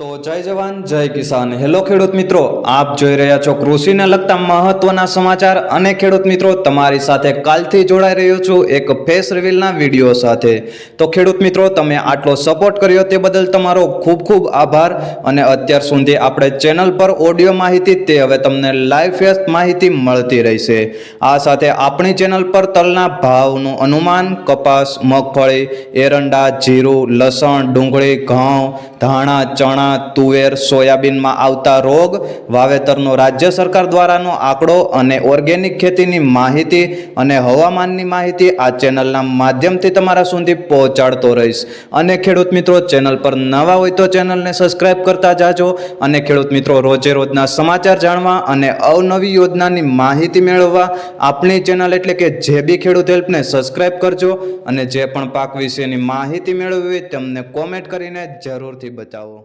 તો જય જવાન, જય કિસાન. હેલો ખેડૂત મિત્રો, આપ જોઈ રહ્યા છો કૃષિને લગતા મહત્વના સમાચાર અને ખેડૂત મિત્રો, તમારી સાથે કાલથી જોડાઈ રહ્યો છું એક ફેસ રિવીલના વીડિયો સાથે. તો ખેડૂત મિત્રો, તમે આટલો સપોર્ટ કર્યો તે બદલ તમારો ખૂબ ખૂબ આભાર અને અત્યાર સુધી આપણે ચેનલ પર ઓડિયો માહિતી તે હવે તમને લાઈવ ફેસ માહિતી મળતી રહેશે. આ સાથે આપણી ચેનલ પર તલના ભાવનું અનુમાન, કપાસ, મગફળી, એરંડા, જીરું, લસણ, ડુંગળી, ઘઉં, ધાણા, ચણા તુવેર સોયાબીનમાં આવતા રોગ વાવેતરનો રાજ્ય સરકાર દ્વારાનો આંકડો અને ઓર્ગેનિક ખેતીની માહિતી અને હવામાનની માહિતી આ ચેનલના માધ્યમથી તમારા સુધી પહોંચાડતો રહીશ. અને ખેડૂત મિત્રો, ચેનલ પર નવા હોય તો ચેનલને સબસ્ક્રાઈબ કરતા જાજો અને ખેડૂત મિત્રો, રોજે રોજના સમાચાર જાણવા અને અવનવી યોજનાની માહિતી મેળવવા આપણી ચેનલ એટલે કે જે બી ખેડૂત હેલ્પને સબસ્ક્રાઈબ કરજો અને જે પણ પાક વિશેની માહિતી મેળવવી તેમને કોમેન્ટ કરીને જરૂરથી બતાવો.